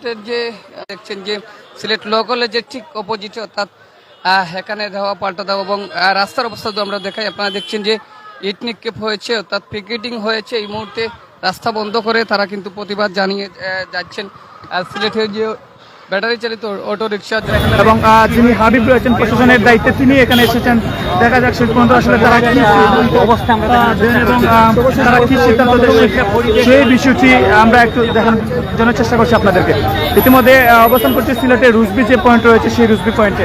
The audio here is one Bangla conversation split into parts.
সিলেটের যে, দেখছেন যে সিলেট ল কলেজের ঠিক অপোজিট অর্থাৎ এখানে ধাওয়া পাল্টা দেওয়া এবং রাস্তার অবস্থা তো আমরা দেখাই, আপনারা দেখছেন যে ইট নিক্ষেপ হয়েছে, অর্থাৎ পিকেটিং হয়েছে। এই মুহূর্তে রাস্তা বন্ধ করে তারা কিন্তু প্রতিবাদ জানিয়ে যাচ্ছেন। সিলেটের যে ব্যাটারি চালিত অটো রিক্সা এবং আহ, যিনি হাবিব রয়েছেন প্রশাসনের দায়িত্বে তিনি এখানে এসেছেন। দেখা যাক শেষ পর্যন্ত আসলে তারা কি অবস্থা এবং তারা কি সিদ্ধান্ত সেই বিষয়টি আমরা একটু দেখানোর জন্য চেষ্টা করছি আপনাদেরকে। ইতিমধ্যে অবস্থান করছে সিলেটে রুজবি যে পয়েন্ট রয়েছে সেই রুজবি পয়েন্টে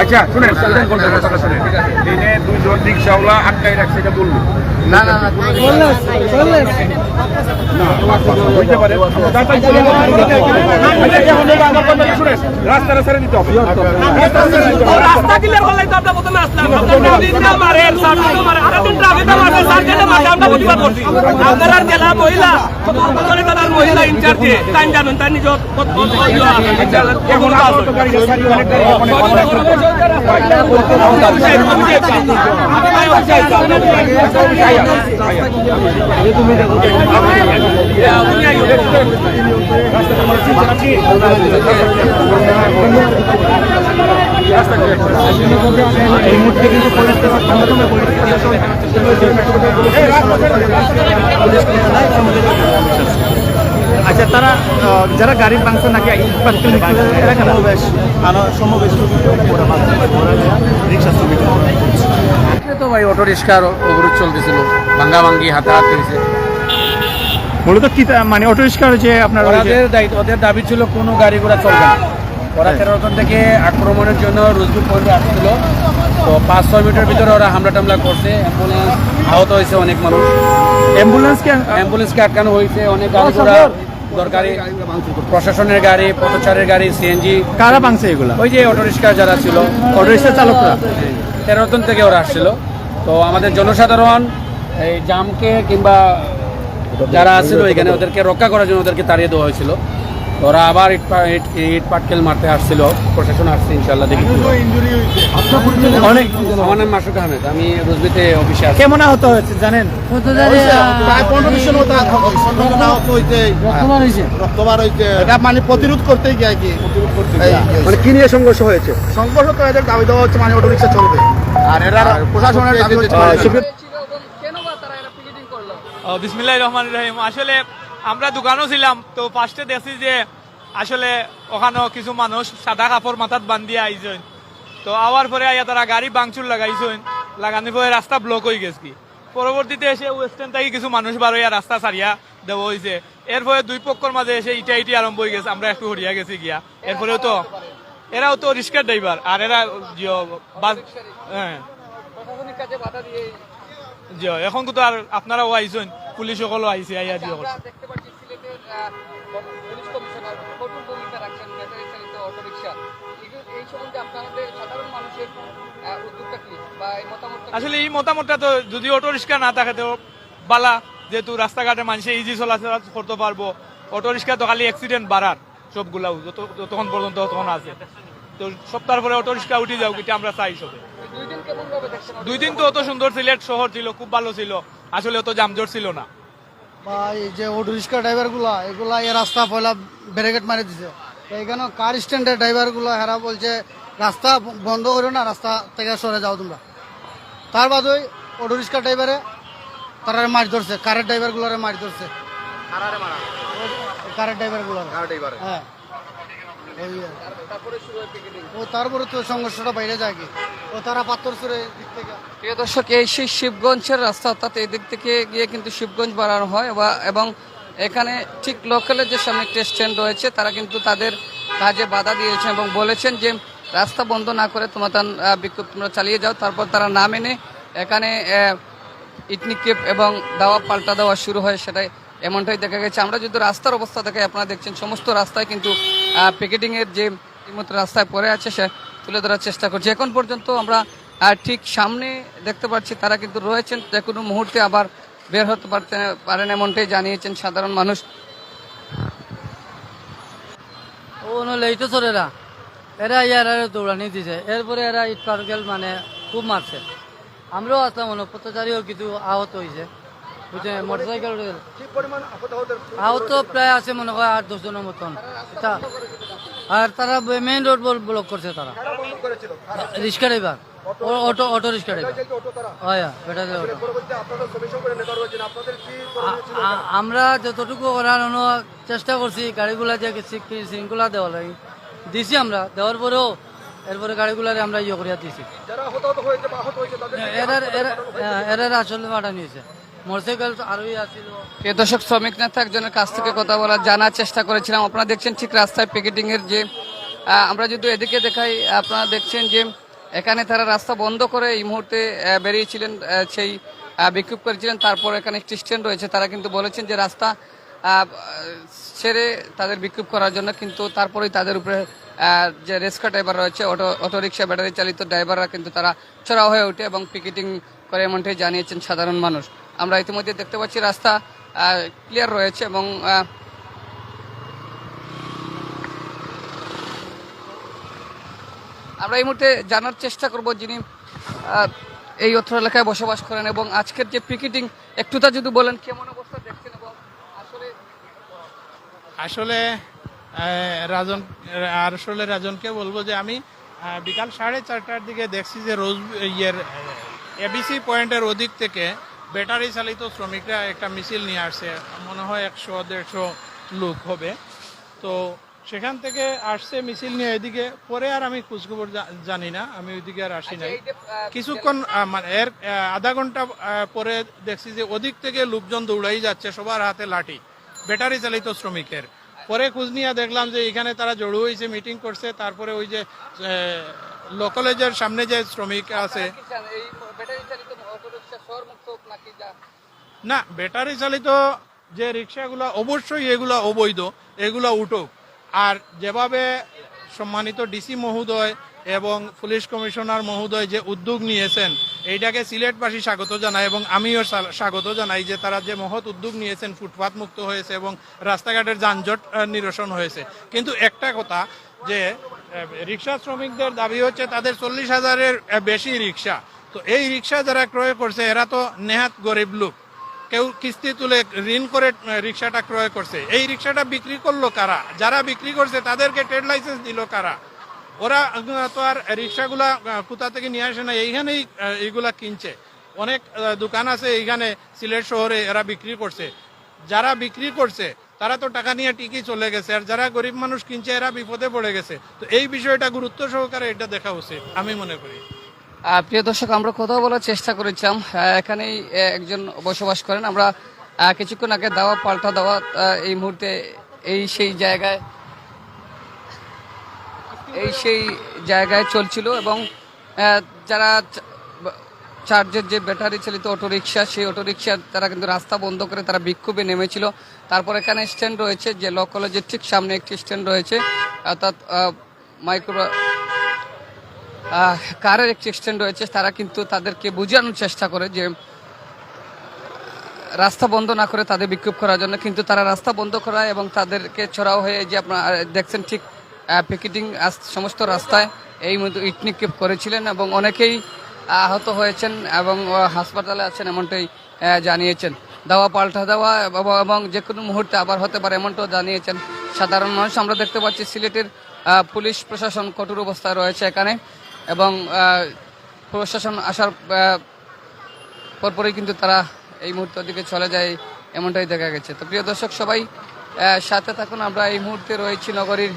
আচ্ছা শুনেন শুনেন দিনে দুজন রিক্সাওয়ালা আটকাই রাখছে এটা বলল হইতে পারে রাস্তাটা ছেড়ে দিতে হবে রাস্তা ক্লিয়ার করলে তো আমরা প্রথমে আসলাম আপনারা মারে সার্কেল মারে আর তিন ট্রাফিক মারে সার্কেল মারে আমরা প্রতিবাদ করছি আপনারা জেলা মহিলা তার মহিলা ইনচার্জে টাইম জানেন তার নিজ এই মুহূর্তে কিন্তু আসলে আচ্ছা তারা যারা গাড়ি ভাঙছে নাকি সমাবেশ রিক্সা শ্রমিক তো ভাই অটো রিক্সার অবরোধ চলতেছিল ভাঙ্গা ভাঙ্গি হাতাহাতি হয়েছে। মূলত কি মানে অটো রিক্সার যে আপনার ওদের দায়িত্ব ওদের দাবি ছিল কোনো গাড়ি ঘোড়া চলবে না। ওরা তেরোতন থেকে আক্রমণের জন্য রুজবি পয়েন্টে আসছিল। তো পাঁচ ছয় মিটার ভিতরে ওরা হামলা টামলা করছে। অ্যাম্বুলেন্স আহত হয়েছে অনেক মানুষ। অ্যাম্বুলেন্সকে অ্যাম্বুলেন্সকে আটকানো হয়েছে। অনেক গাড়ি ঘোড়া দরকারি প্রশাসনের গাড়ি পথচারের গাড়ি সিএনজি কারা ভাঙছে এগুলা? ওই যে অটোরিক্সা যারা ছিল। অটোরিক্সা চালকরা? তেরোতন থেকে ওরা আসছিল। তো আমাদের জনসাধারণ এই জামকে কিংবা যারা আসছিল এখানে ওদেরকে রক্ষা করার জন্য ওদেরকে তাড়িয়ে দেওয়া হয়েছিল। ওরা আবার ইট পাটকেল মারতে আসছিল। প্রশাসন আসছে ইনশাল্লাহ দেখি অনেক আমার নাম মাসুক আহমেদ আমি রুজবিতে অফিসে আছি। কেমন আহত হয়েছে জানেন? এটা মানে প্রতিরোধ করতেই গিয়ে কি? মানে কি নিয়ে সংঘর্ষ হয়েছে? সংঘর্ষ তো এদের দাবি দেওয়া হচ্ছে মানে অটো চলবে। আর এরা প্রশাসনের দাবি মানে কেন বা তারা এরা পিকেটিং করল? বিসমিল্লাহ রহমান রহিম। আসলে আমরা দোকানও ছিলাম তো ফার্স্টে দেখছি যে আসলে ওখানেও কিছু মানুষ সাদা কাপড় মাথাত বান্ধিয়ে আইছেন। তো আওয়ার পরে আইয়া তারা গাড়ি বাংচুর লাগাইছেন লাগানোর পরে রাস্তা ব্লক হয়ে গেছে কি। পরবর্তীতে এসে ওয়েস্টার্ন থেকে কিছু মানুষ বার হইয়া রাস্তা সারিয়া দেওয়া হয়েছে এরপরে দুই পক্ষর মাঝে এসে ইটা ইটি আরম্ভ হয়ে গেছে আমরা একটু হরিয়া গেছি গিয়া। এরপরেও তো এরাও তো রিক্সার ড্রাইভার আর এরা হ্যাঁ। জি এখন তো আর আপনারাও আইছেন। পুলিশ সকলও আইছে আইয়া দিয়ে মানুষের? আসলে এই মতামতটা তো যদি অটো রিক্সা না থাকে তো বালা যেহেতু রাস্তাঘাটে মানুষে ইজি চলাচল করতে পারব অটো রিক্সা তো খালি অ্যাক্সিডেন্ট বাড়ার সবগুলাও যত যতক্ষণ পর্যন্ত তখন আছে। তো সপ্তাহের পরে অটো রিক্সা উঠে যাও এটা আমরা চাই সবে। দুই দিন কেমন ভাবে দেখছেন? দুই দিন তো অত সুন্দর সিলেট শহর ছিল খুব ভালো ছিল। আসলে অত জামজট ছিল না। বা এই যে অটো রিক্সা ড্রাইভারগুলা এগুলা এই রাস্তা পয়লা ব্যারিকেড মারি দিছে। এখানে কার স্ট্যান্ডের ড্রাইভারগুলো হেরা বলছে রাস্তা বন্ধ করো না রাস্তা থেকে সরে যাও তোমরা। তার বাদ ওই অটো রিক্সা ড্রাইভারে তারা মাছ ধরছে কারের ড্রাইভার গুলারে মাছ ধরছে। কারের ড্রাইভার? গুলারে হ্যাঁ। ও তারপরে তো সংঘর্ষটা বাইরে যায় ও তারা পাথর সুরে দিক থেকে প্রিয় দর্শক এই সেই শিবগঞ্জের রাস্তা অর্থাৎ এই দিক থেকে গিয়ে কিন্তু শিবগঞ্জ বাড়ানো হয় বা- এবং এখানে ঠিক লোকালের যে সামনে একটা স্ট্যান্ড রয়েছে তারা কিন্তু তাদের কাজে বাধা দিয়েছেন এবং বলেছেন যে রাস্তা বন্ধ না করে তোমার তার, বিক্ষোভ তোমরা চালিয়ে যাও। তারপর তারা না মেনে এখানে আহ, ইট এবং দাওয়া পাল্টা দেওয়া শুরু হয় সেটাই। এমনটাই দেখা গেছে। আমরা যদি রাস্তার অবস্থা দেখে আপনারা দেখছেন সমস্ত রাস্তায় কিন্তু পিকেটিং এর যে রীতিমতো রাস্তায় পড়ে আছে, সে তুলে ধরার চেষ্টা করছি। এখন পর্যন্ত আমরা ঠিক সামনে দেখতে পাচ্ছি তারা কিন্তু রয়েছেন। যে কোনো মুহূর্তে আবার বের হতে পারতে পারেন এমনটাই জানিয়েছেন সাধারণ মানুষ। ও এরা ইয়ারা দৌড়ানি দিছে। এরপরে এরা ইট মানে খুব মারছে। আমরাও আসলাম পথচারীও কিছু আহত হয়েছে মোটরসাইকেল আহত প্রায় আছে মনে হয় আট দশ জনের মতন। আর তারা মেইন রোড ব্লক করছে তারা। Rickshaw driver auto auto rickshaw আমরা যতটুকু করার চেষ্টা করছি গাড়িগুলা যে শৃঙ্খলা দেওয়া লাগে দিছি আমরা। দেওয়ার পরেও এরপরে গাড়িগুলারে আমরা ইয়ে করিয়া দিছি। এরা- এরার আসলে ভাড়া নিয়েছে। প্রিয় দর্শক, শ্রমিক নেতা একজনের কাছ থেকে কথা বলা জানার চেষ্টা করেছিলাম। আপনারা দেখছেন ঠিক রাস্তায় পিকেটিং এর যে আমরা যদি এদিকে দেখাই, আপনারা দেখছেন যে, এখানে তারা রাস্তা বন্ধ করে এই মুহূর্তে বেরিয়েছিলেন সেই বিক্ষোভ করেছিলেন। তারপর এখানে একটি স্ট্যান্ড রয়েছে। তারা কিন্তু বলেছেন যে রাস্তা ছেড়ে তাদের বিক্ষোভ করার জন্য, কিন্তু তারপরেই তাদের উপরে যে রেস্কা ড্রাইভার রয়েছে, অটো, অটোরিকশা ব্যাটারি চালিত ড্রাইভাররা কিন্তু তারা চড়াও হয়ে ওঠে এবং পিকেটিং করে এমনটাই জানিয়েছেন সাধারণ মানুষ। আমরা ইতিমধ্যে দেখতে পাচ্ছি রাস্তা ক্লিয়ার রয়েছে এবং আমরা এই মুহূর্তে জানার চেষ্টা করব যিনি এই অত্র এলাকায় বসবাস করেন এবং আজকের যে পিকেটিং, একটু তা যদি বলেন, কেমন অবস্থা দেখছেন এবং আসলে আসলে রাজন আসলে রাজনকে বলব যে আমি বিকাল সাড়ে চারটার দিকে দেখছি যে রোজ, ইয়ের এবিসি পয়েন্টের ওদিক থেকে ব্যাটারি চালিত শ্রমিকরা একটা মিছিল নিয়ে আসছে। মনে হয় একশো দেড়শো লোক হবে। তো সেখান থেকে আসছে মিছিল নিয়ে এদিকে। পরে আর আমি খোঁজখবর জানি না। আমি ওইদিকে আর আসি নাই। যে, আহ, কিছুক্ষণ মানে এর আধা ঘণ্টা পরে দেখছি যে ওদিক থেকে লোকজন দৌড়াই যাচ্ছে সবার হাতে লাঠি ব্যাটারি চালিত শ্রমিকের। পরে খোঁজ নিয়ে দেখলাম যে এখানে তারা জড়ো হয়েছে মিটিং করছে। তারপরে ওই যে ল কলেজের সামনে যে শ্রমিক আছে না ব্যাটারি চালিত যে রিক্সাগুলো অবশ্যই এগুলা অবৈধ এগুলো উঠুক। আর যেভাবে সম্মানিত ডিসি মহোদয় এবং পুলিশ কমিশনার মহোদয় যে উদ্যোগ নিয়েছেন এইটাকে সিলেটবাসী স্বাগত জানায় এবং আমিও স্বাগত জানাই যে তারা যে মহৎ উদ্যোগ নিয়েছেন ফুটপাত মুক্ত হয়েছে এবং রাস্তাঘাটের যানজট নিরসন হয়েছে। কিন্তু একটা কথা যে রিক্সা শ্রমিকদের দাবি হচ্ছে তাদের চল্লিশ হাজারের বেশি রিক্সা। তো এই রিক্সা যারা ক্রয় করছে, এরা তো নেহাত গরিব লোক। কেউ কিস্তি তুলে ঋণ করে রিক্সাটা ক্রয় করছে। এই রিক্সাটা বিক্রি করল কারা? যারা বিক্রি করছে, তাদেরকে ট্রেড লাইসেন্স দিল কারা? ওরা তো আর রিক্সাগুলা কোথা থেকে নিয়ে আসে না, এইখানেই এইগুলা কিনছে। অনেক দোকান আছে এইখানে, সিলেট শহরে এরা বিক্রি করছে। যারা বিক্রি করছে তারা তো টাকা নিয়ে ঠিকই চলে গেছে, আর যারা গরিব মানুষ কিনছে এরা বিপদে পড়ে গেছে। তো এই বিষয়টা গুরুত্ব সহকারে এটা দেখা উচিত, আমি মনে করি। প্রিয় দর্শক, আমরা কথা বলার চেষ্টা করেছিলাম। এখানেই একজন বসবাস করেন। আমরা কিছুক্ষণ আগে দাওয়া, পাল্টা দেওয়া এই মুহূর্তে এই সেই জায়গায়, এই সেই জায়গায় চলছিল এবং যারা চার্জের যে ব্যাটারি চালিত অটোরিকশা সেই অটোরিকশা তারা কিন্তু রাস্তা বন্ধ করে তারা বিক্ষোভে নেমেছিল। তারপর এখানে স্ট্যান্ড রয়েছে যে ল কলেজের ঠিক সামনে একটি স্ট্যান্ড রয়েছে, অর্থাৎ মাইক্রো কারের একটি স্ট্যান্ড রয়েছে। তারা কিন্তু তাদেরকে বোঝানোর চেষ্টা করে যে, রাস্তা বন্ধ না করে তাদের বিক্ষোভ করার জন্য। কিন্তু তারা রাস্তা বন্ধ করা এবং তাদেরকে ছড়াও হয়ে যে আপনারা দেখছেন ঠিক পিকেটিং সমস্ত রাস্তায় এই মতো ইট নিক্ষেপ করেছিলেন এবং অনেকেই আহত হয়েছেন এবং হাসপাতালে আছেন এমনটাই জানিয়েছেন। দাওয়া পাল্টা দেওয়া এবং- যে কোনো মুহূর্তে আবার হতে পারে এমনটাও জানিয়েছেন সাধারণ মানুষ। আমরা দেখতে পাচ্ছি সিলেটের পুলিশ প্রশাসন কঠোর অবস্থায় রয়েছে এখানে এবং প্রশাসন আসার পরপরই কিন্তু তারা এই মুহূর্তের দিকে চলে যায় এমনটাই দেখা গেছে। তো প্রিয় দর্শক সবাই সাথে থাকুন। আমরা এই মুহূর্তে রয়েছি নগরীর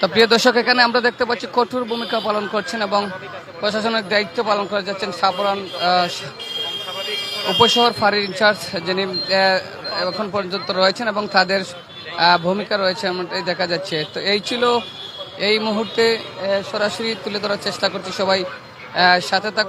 তো প্রিয় দর্শক, এখানে আমরা দেখতে পাচ্ছি কঠোর ভূমিকা পালন করছেন এবং প্রশাসনের দায়িত্ব পালন করে যাচ্ছেন সাপরান উপশহর ফাঁড়ির ইনচার্জ যিনি এখন পর্যন্ত রয়েছেন এবং তাদের ভূমিকা রয়েছে এমনটাই দেখা যাচ্ছে। তো এই ছিল এই মুহূর্তে সরাসরি তুলে ধরার চেষ্টা করছি সবাই সাথে থাকবে